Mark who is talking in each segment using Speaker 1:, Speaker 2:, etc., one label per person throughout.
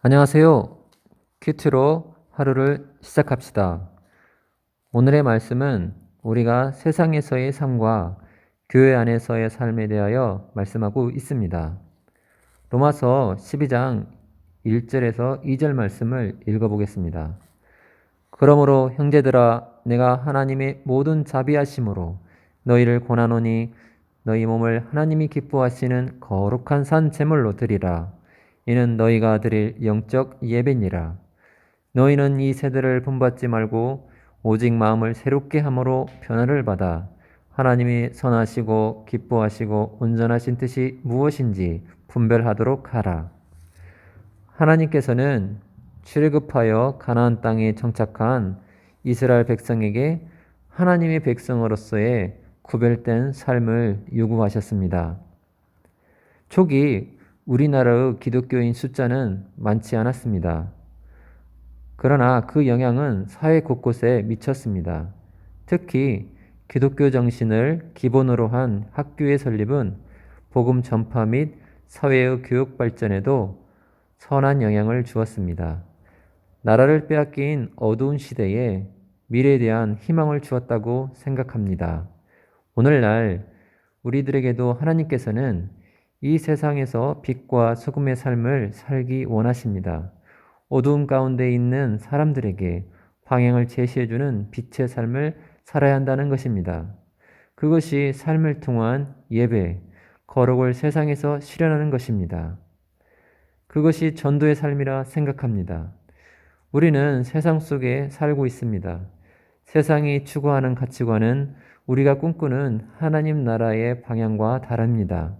Speaker 1: 안녕하세요. 큐티로 하루를 시작합시다. 오늘의 말씀은 우리가 세상에서의 삶과 교회 안에서의 삶에 대하여 말씀하고 있습니다. 로마서 12장 1절에서 2절 말씀을 읽어보겠습니다. 그러므로 형제들아 내가 하나님의 모든 자비하심으로 너희를 권하노니 너희 몸을 하나님이 기뻐하시는 거룩한 산 제물로 드리라. 이는 너희가 드릴 영적 예배니라. 너희는 이 세대를 본받지 말고 오직 마음을 새롭게 함으로 변화를 받아 하나님이 선하시고 기뻐하시고 온전하신 뜻이 무엇인지 분별하도록 하라. 하나님께서는 출애굽하여 가나안 땅에 정착한 이스라엘 백성에게 하나님의 백성으로서의 구별된 삶을 요구하셨습니다. 초기 우리나라의 기독교인 숫자는 많지 않았습니다. 그러나 그 영향은 사회 곳곳에 미쳤습니다. 특히 기독교 정신을 기본으로 한 학교의 설립은 복음 전파 및 사회의 교육 발전에도 선한 영향을 주었습니다. 나라를 빼앗긴 어두운 시대에 미래에 대한 희망을 주었다고 생각합니다. 오늘날 우리들에게도 하나님께서는 이 세상에서 빛과 소금의 삶을 살기 원하십니다. 어두운 가운데 있는 사람들에게 방향을 제시해주는 빛의 삶을 살아야 한다는 것입니다. 그것이 삶을 통한 예배, 거룩을 세상에서 실현하는 것입니다. 그것이 전도의 삶이라 생각합니다. 우리는 세상 속에 살고 있습니다. 세상이 추구하는 가치관은 우리가 꿈꾸는 하나님 나라의 방향과 다릅니다.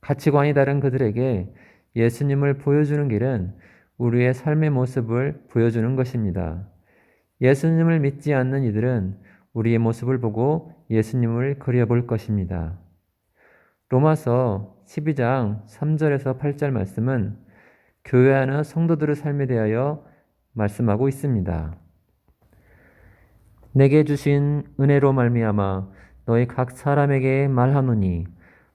Speaker 1: 가치관이 다른 그들에게 예수님을 보여주는 길은 우리의 삶의 모습을 보여주는 것입니다. 예수님을 믿지 않는 이들은 우리의 모습을 보고 예수님을 그려볼 것입니다. 로마서 12장 3절에서 8절 말씀은 교회 안의 성도들의 삶에 대하여 말씀하고 있습니다. 내게 주신 은혜로 말미암아 너희 각 사람에게 말하노니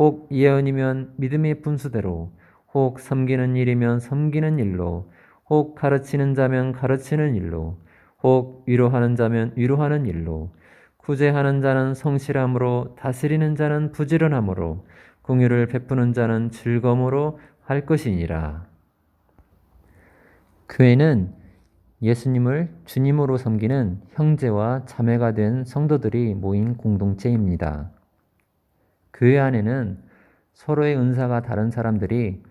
Speaker 1: 혹 예언이면 믿음의 분수대로, 혹 섬기는 일이면 섬기는 일로, 혹 가르치는 자면 가르치는 일로, 혹 위로하는 자면 위로하는 일로, 구제하는 자는 성실함으로, 다스리는 자는 부지런함으로, 공유를 베푸는 자는 즐거움으로 할 것이니라. 교회는 예수님을 주님으로 섬기는 형제와 자매가 된 성도들이 모인 공동체입니다. 교회 안에는 서로의 은사가 다른 사람들이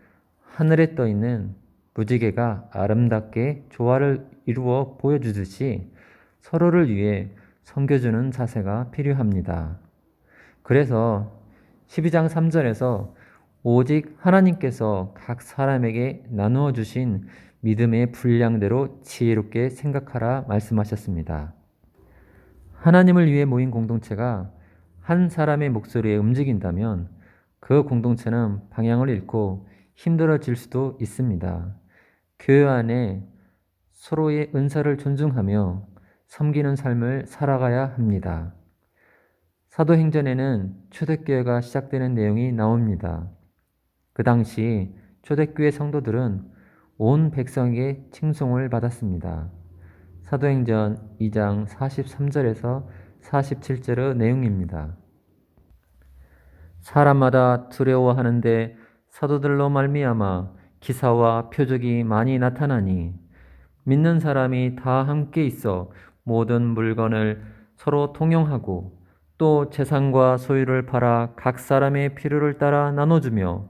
Speaker 1: 하늘에 떠 있는 무지개가 아름답게 조화를 이루어 보여주듯이 서로를 위해 섬겨주는 자세가 필요합니다. 그래서 12장 3절에서 오직 하나님께서 각 사람에게 나누어 주신 믿음의 분량대로 지혜롭게 생각하라 말씀하셨습니다. 하나님을 위해 모인 공동체가 한 사람의 목소리에 움직인다면 그 공동체는 방향을 잃고 힘들어질 수도 있습니다. 교회 안에 서로의 은사를 존중하며 섬기는 삶을 살아가야 합니다. 사도행전에는 초대교회가 시작되는 내용이 나옵니다. 그 당시 초대교회 성도들은 온 백성에게 칭송을 받았습니다. 사도행전 2장 43절에서 47절의 내용입니다. 사람마다 두려워하는데 사도들로 말미암아 기사와 표적이 많이 나타나니 믿는 사람이 다 함께 있어 모든 물건을 서로 통용하고 또 재산과 소유를 팔아 각 사람의 필요를 따라 나눠주며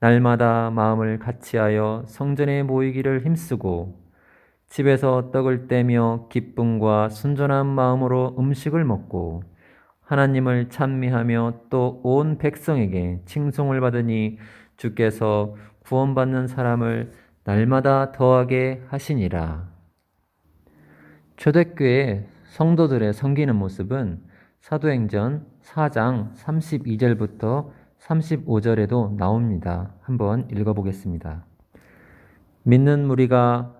Speaker 1: 날마다 마음을 같이하여 성전에 모이기를 힘쓰고 집에서 떡을 떼며 기쁨과 순전한 마음으로 음식을 먹고 하나님을 찬미하며 또 온 백성에게 칭송을 받으니 주께서 구원받는 사람을 날마다 더하게 하시니라. 초대교회 성도들의 섬기는 모습은 사도행전 4장 32절부터 35절에도 나옵니다. 한번 읽어보겠습니다. 믿는 무리가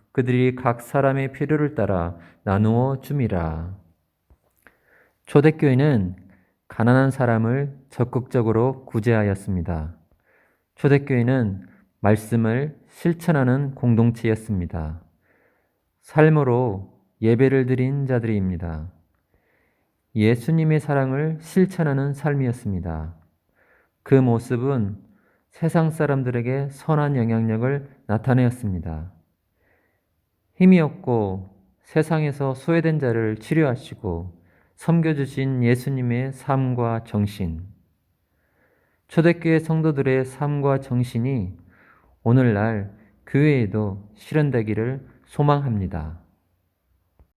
Speaker 1: 그들이 각 사람의 필요를 따라 나누어 줌이라. 초대교회는 가난한 사람을 적극적으로 구제하였습니다. 초대교회는 말씀을 실천하는 공동체였습니다. 삶으로 예배를 드린 자들입니다. 예수님의 사랑을 실천하는 삶이었습니다. 그 모습은 세상 사람들에게 선한 영향력을 나타내었습니다. 힘이 없고 세상에서 소외된 자를 치료하시고 섬겨주신 예수님의 삶과 정신, 초대교회 성도들의 삶과 정신이 오늘날 교회에도 실현되기를 소망합니다.